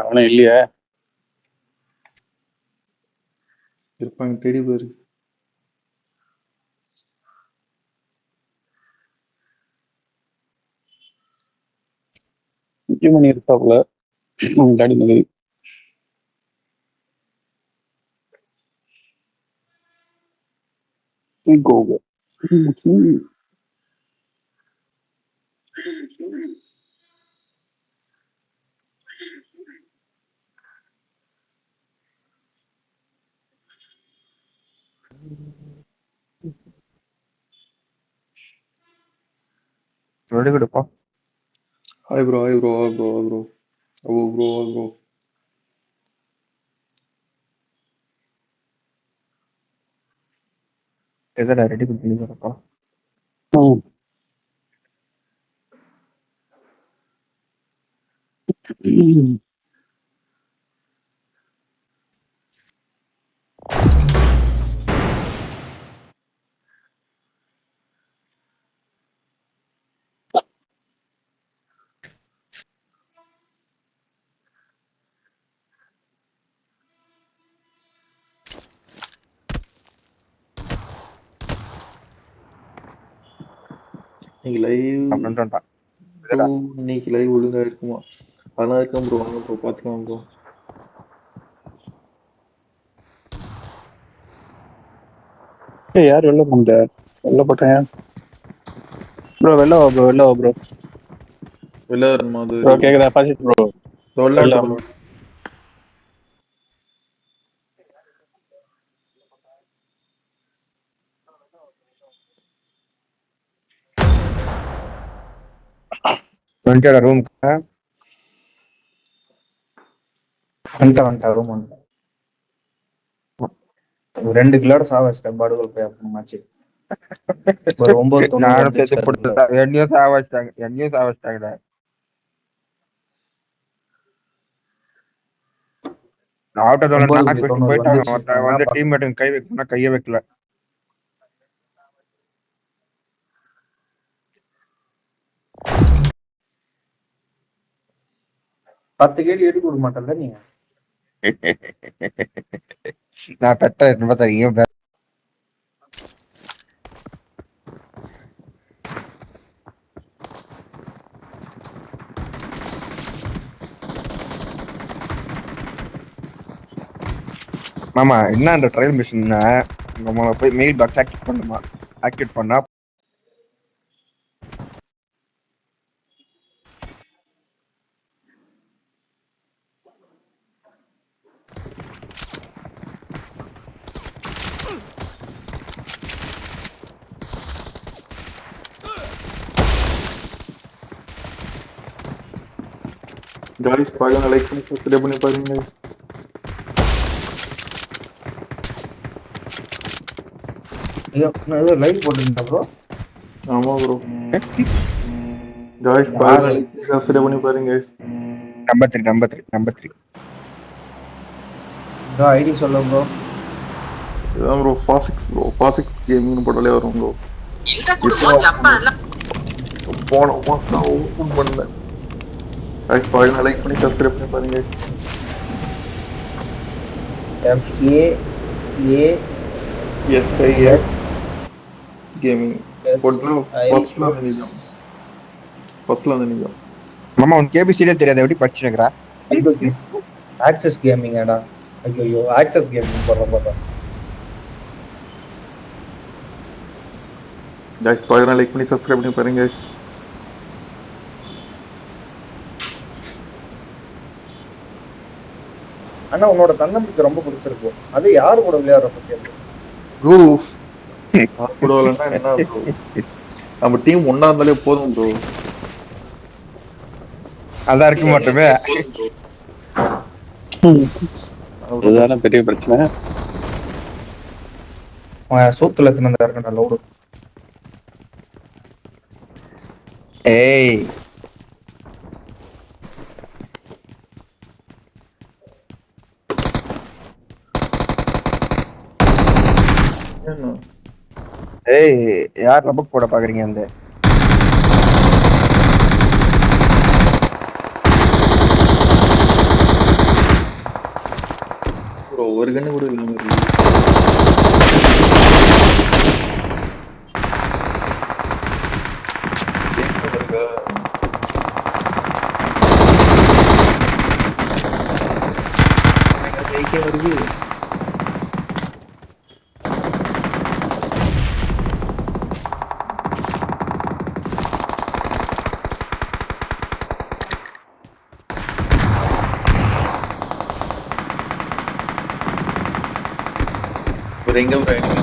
அவனும் இல்லையே. இருப்பாங்க தேடி பாரு. முக்கிய மணி இருப்பாப்புல. Daddy Mathi Go. எடுக்கடுப்பா hi bro hi bro hi bro bro oh bro bro எதடா ready பண்ணி கிடப்பா ம். இன்னைக்கு லைவ் எதடா இன்னைக்கு லைவ் ஒழுங்கா இருக்குமா? அதெல்லாம் இருக்கேன் ப்ரோ வாங்க ப்ரோ பார்த்துக்கலாம் ப்ரோ. ஏய், யார் வெளில போங்க வெளில போட்டேன். ப்ரோ வெளில வா ப்ரோ வெளில வா ப்ரோ. வெளில வரணுமா அது? ப்ரோ கேக்குதா? பாசிட் ப்ரோ. வெளில வந்துட்டா ரூமுக்கு வந்துட்டா வந்துட்டா ரூம் வந்துட்டா ரெண்டு கிலோட சாவச்சிட்டேன் படுகொல் போய் அப்புறமாச்சு ஒரு ஒன்பது நானும் சேர்த்து. போட்டு என்னையும் சாவச்சிட்டாங்க என்னையும் சாவச்சிட்டாங்கடா ஆட்டோல ஒன்பது நாக்கு வச்சு தொண்ணூறு போயிட்டாங்க வந்து டீம்மேட்டுங்க கை வைக்கணும்னா கையை வைக்கல. பத்து கேள்வி எடுத்து கொடுக்க மாட்டேன்ல நீங்க? நான் பெட்ட என்ன தெரியும். மாமா என்ன அந்த ட்ரையல் மிஷின்னா நம்மள போய் மெயில் பாக்ஸ் ஆக்டிவேட் பண்ணுமா? ஆக்டிவேட் பண்ணா காய்ஸ் பாருங்க லைக் பண்ணி சப்ஸ்கிரைப் பண்ணி பாருங்க. ஐயோ நான் ஏதோ லைவ் போட்டுருந்தேன் ப்ரோ ஆமா ப்ரோ காய்ஸ் பாருங்க லைக் பண்ணி சப்ஸ்கிரைப் பண்ணி பாருங்க. Number three number three number three bro ID சொல்ல ப்ரோ இதான் ப்ரோ ஃபாசிக்ஸ் ப்ரோ ஃபாசிக்ஸ் கேமிங்னு போட்டாலே வரும் ப்ரோ போன மாசம் நான் ஓப்பன் பண்ணேன். காய்ஸ் பாருங்க லைக் பண்ணி சப்ஸ்கிரைப் பண்ணி பாருங்க F A A SIS gaming Yes, போட்டு I- ஃபர்ஸ்ட்ல வந்து நிஜம் ஃபர்ஸ்ட்ல வந்து நிஜம் மாமா உனக்கு கேபிசிலே தெரியாது எப்படி படிச்சுனுக்குறா ஆக்சஸ் கேமிங்காடா ஐயோ ஆக்சஸ் கேமிங் போடுறோம் போடுறோம் காய்ஸ் பாருங்க லைக் பண்ணி சப்ஸ்கிரைப் பண்ணி பாருங்க ஆனா உன்னோட தன்னம்பிக்கை ரொம்ப பிடிச்சிருக்கும் அது யாரு கூட விளையாடுற பத்தி ப்ரோ கூட வரலன்னா என்ன ப்ரோ நம்ம டீம் ஒண்ணா இருந்தாலே போதும் ப்ரோ அதான் இருக்க மாட்டோமே. இதுதானே பெரிய பிரச்சனை? சூத்துல தின்னு இருக்கா லோடு ஏய். ஏய் யார் நமக்கு போட பாக்குறீங்க அந்த? ஒரு கண்ணு கூட இல்லாம இருக்கு ஒரு எங்க bro enemy?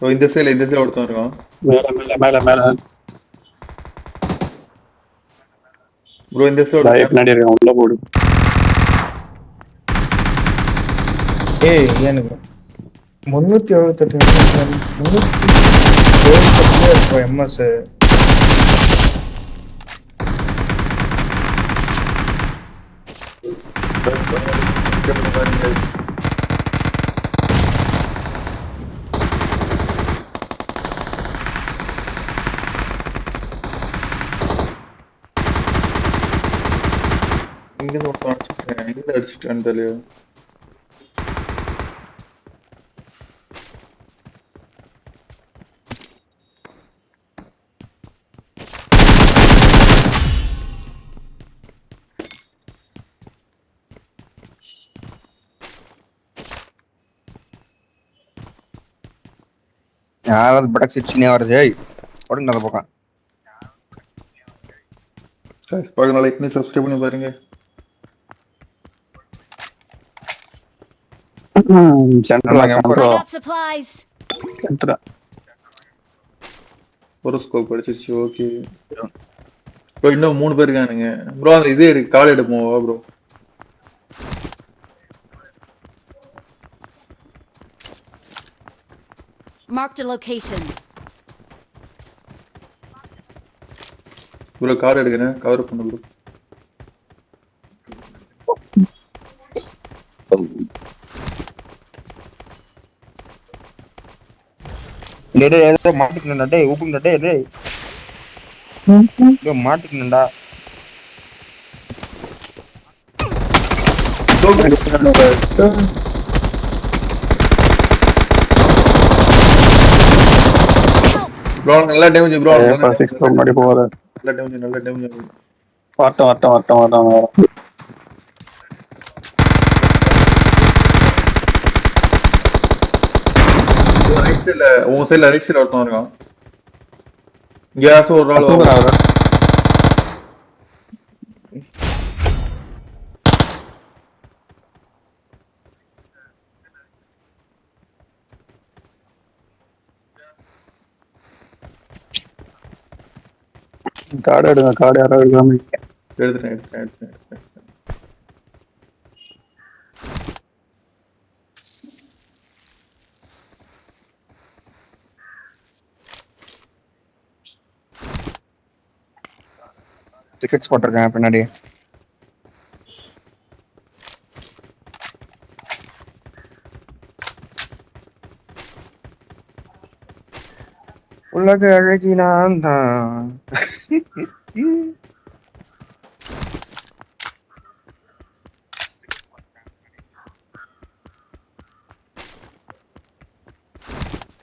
bro, இந்த சைடுல இந்த சைடுல ஒருத்தன் இருக்கான். மேல மேல மேல மேல. ப்ரோ இந்த சைடு டேய், பின்னாடி இருக்கான் உள்ள போடு. ஏய் எனக்கு முன்னூத்தி எழுபத்தெட்டு முன்னூத்தி எழுபத்தெட்டு இருக்கும் எம்எஸ் இங்க இருந்து ஒருத்தன் யாராவது படக் சிக்ஸ்டினே வருது ஏய் உடனே அந்த பக்கம். பார்க்க லைக் பண்ணி சப்ஸ்கிரைப் பண்ணி பாருங்க. சென்ட்ரா ஒரு ஸ்கோப் அடிச்சிச்சு ஓகே ப்ரோ இன்னும் மூணு பேர் இருக்கானுங்க. ப்ரோ அந்த இது எடு கால் எடுப்போம் bro Marked a location. Bro car எடுக்கிறேன். கவர் பண்ணு ப்ரோ டேய் டேய் ஏதோ மாட்டிக்கணும்டா. டேய் ஊப்புங்கடா டேய் டேய். ஏதோ மாட்டிக்கணும்டா. ப்ரோ நல்லா டேமேஜ் ப்ரோ முன்னாடி போகாத. நல்ல டேமேஜ் நல்ல டேமேஜ் வரட்டும் வரட்டும் வரட்டும் வரட்டும் ரைட் சைடுல உன் சைடுல ரைட் சைடுல ஒருத்தன் இருக்கான். யாராச்சும் ஒரு ஆள் கார்டு எடுங்க கார்டு யாராவது எடுக்காம எடுத்துட்டேன் எடுத்துட்டேன் எடுத்துட்டேன் எடுத்துட்டேன். டிக்கெட்ஸ் போட்டிருக்கேன் பின்னாடி உலக அழகி நான் தான்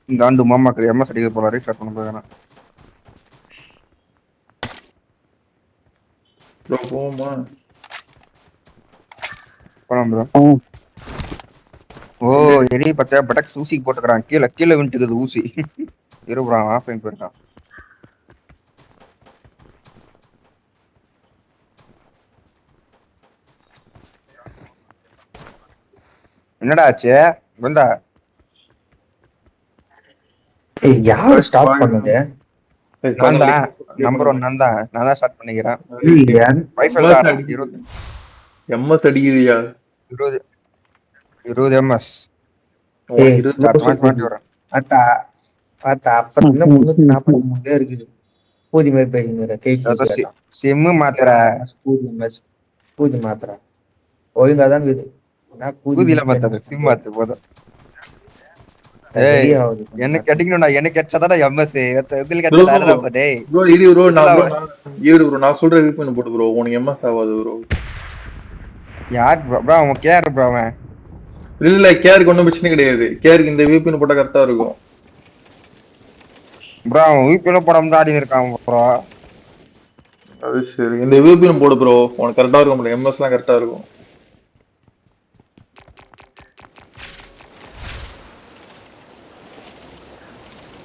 இந்த ஆண்டு மாமாக்கு எம்எஸ் அடிக்க போல ரீஸ்டார்ட் பண்ண போகிறேன் ப்ரோ போவோமா? போலாம் ப்ரோ. ஓ எரி பத்தியா பட்டக் ஊசி போட்டுக்கிறான். கீழே கீழே விட்டுக்குது ஊசி. இருபுறான் ஆஃப்லைன் போயிருக்கான் என்னடா ஆச்சு? வந்தா யார் ஸ்டார்ட் பண்ணது? நான் தான். நம்பர் ஒன் நான் தான். நான் தான் ஸ்டார்ட் பண்ணிக்கிறேன். வைஃபை இருபது. எம்எஸ் அடிக்குதுயா? இருபது. இருபது எம்எஸ். இருபது. பார்த்தா பார்த்தா அப்ப இருந்து முன்னூத்தி நாற்பத்தி மூணுல இருக்குது. பூதி மாதிரி பேசுங்கிற அதான் கேக்கு சிம்மு மாத்திர. பூதி மேட்ச் பூதி மாத்திரா. ஒழுங்கா தான் இருக்குது. நான் கூதி ஊதியில மாத்தாது சிம் மாத்து போதும் எனக்கு அடிக்கணும்டா எனக்கு அடிச்சாதான் எம்எஸ் உங்களுக்கு டேய். ப்ரோ இது ப்ரோ நான் bro, நான்- இரு ப்ரோ நான் சொல்ற வியூ போட்டு ப்ரோ. உனக்கு எம்எஸ் ஆகாது ப்ரோ. யார் ப்ரோ ப்ரோ அவன் கேர் ப்ரோ அவன். இல்ல கேருக்கு ஒன்றும் பிரச்சனை கிடையாது. கேருக்கு இந்த வியூ போட்டா கரெக்டா இருக்கும். ப்ரோ அவன் வீப்பில போடாம தான் ஆடி இருக்கான் ப்ரோ அது சரி. இந்த வியூ போடு ப்ரோ உனக்கு கரெக்டா இருக்கும் ப்ரோ எம்எஸ்லாம் கரெக்டா இருக்கும்.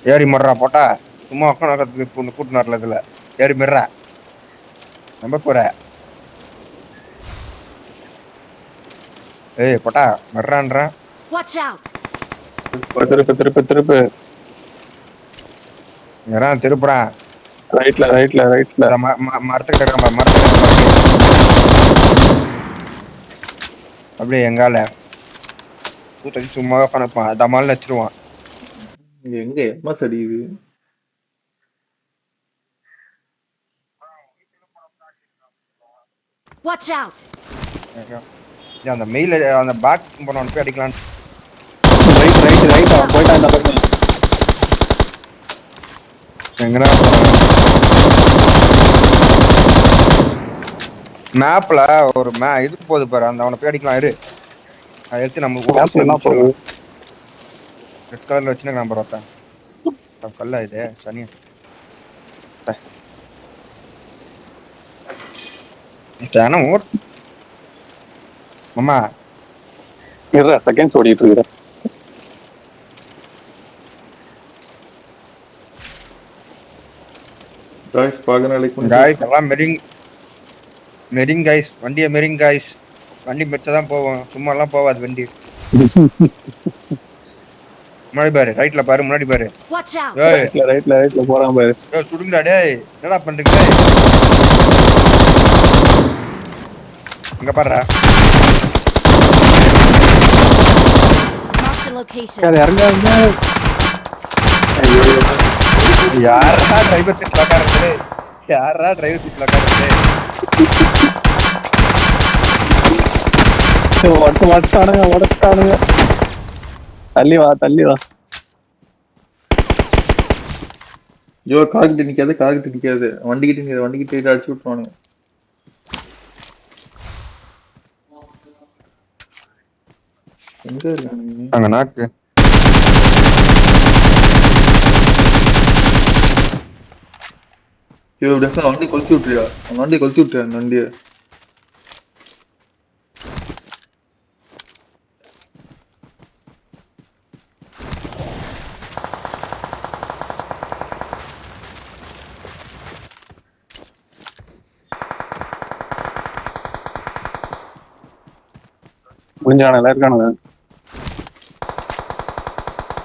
ஏறி மர்றா போட்டா. சும்மா உட்காந்து கூட்டு வரல இதுல. ஏறி மிர்றா. நம்ப போற. ஏய் போட்டா. மர்றான்றான் Watch out! திருப்பு திருப்பு திருப்பு. யாரான் திருப்புறான் ரைட்ல ரைட்ல ரைட்ல இந்த ம- ம- மரத்துக்கிட்ட இருக்கான் பாரு. அப்படியே எங்கால. கூட்டி சும்மா உட்காந்துப்பான் தமால் வச்சிருவான் இங்க எங்க? அடிக்குது Watch out! ஏய், அந்த மெயில அந்த பாக்ஸ் போனவன் போய் அடிக்கலாம் ரைட் ரைட் ரைட் அவன் போயிட்டான் இந்த பக்கம் எங்கடா மேப்ல ஒரு மே இது போகுது பாரு அந்த அவனை போய் அடிக்கலாம் இரு. அதை எடுத்து நம்ம? ரெட் கலர்ல வச்சுன்னு நம்பர் ஒருத்தன். கல்லா இது சனியா ஓர் மாமா. இருடா செகண்ட்ஸ் ஓடிட்டு இருக்கிறேன். காய்ஸ் பார்க்க நாளைக்கு காய்ஸ் எல்லாம் மெரிங் மெரிங் காய்ஸ் வண்டியை மெரிங் காய்ஸ் வண்டி மெச்சதான் போவோம். சும்மா எல்லாம் போவாது வண்டி. முன்னாடி பாரு ரைட்ல பாரு முன்னாடி பாரு. Watch out! ஏய். ரைட்ல ரைட்ல ரைட்ல போறான் பாரு. ஏய், சுடுங்கடா டேய். என்னடா பண்றீங்க? இங்க பாருடா. யார் டிரைவர் சீட்ல உட்காருது யாரா டிரைவர் சீட்ல உட்காருது உடச்சு உடச்சானுங்க உடச்சானுங்க தள்ளி வா தள்ளி வா. ஐயோ கார்கிட்ட நிக்காது கார்கிட்ட நிக்காது. வண்டி கிட்ட நிக்காது வண்டி கிட்ட அடிச்சு விட்டுருவானுங்க. எங்க இருக்கானுங்க அங்க நாக்கு ஐயோ டெஃபன் வண்டி கொளுத்தி விட்டுறியா அந்த வண்டி கொளுத்தி விட்டுறியா அந்த வண்டியை முடிஞ்சானுங்களா இருக்கானுங்க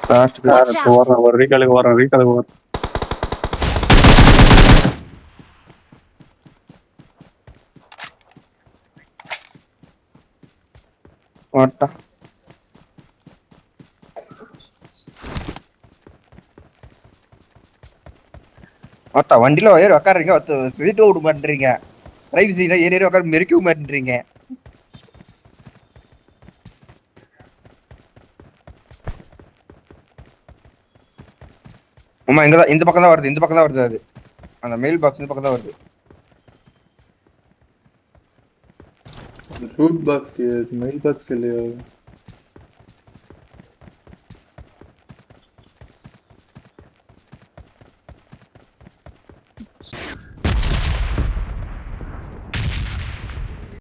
லாஸ்ட் Watch out. ஓடுறேன் ஒரு ரீகாலுக்கு ஓடுறேன் ரீகாலுக்கு ஓடுறேன் ஓட்டா மாட்டா வண்டியில ஏறி உட்காருங்க சீட்டு விட மாட்டேறீங்க டிரைவ் ஏறி ஏறி உட்கார மெரிக்கவும் மாட்டேறீங்க ஆமா இங்கதான் இந்த பக்கம் தான் வருது இந்த பக்கம் தான் வருது அது. அந்த மெயில் பாக்ஸ் இந்த பக்கம் தான் வருது. ரூட் பாக்ஸ் மெயில் பாக்ஸ் இல்லையா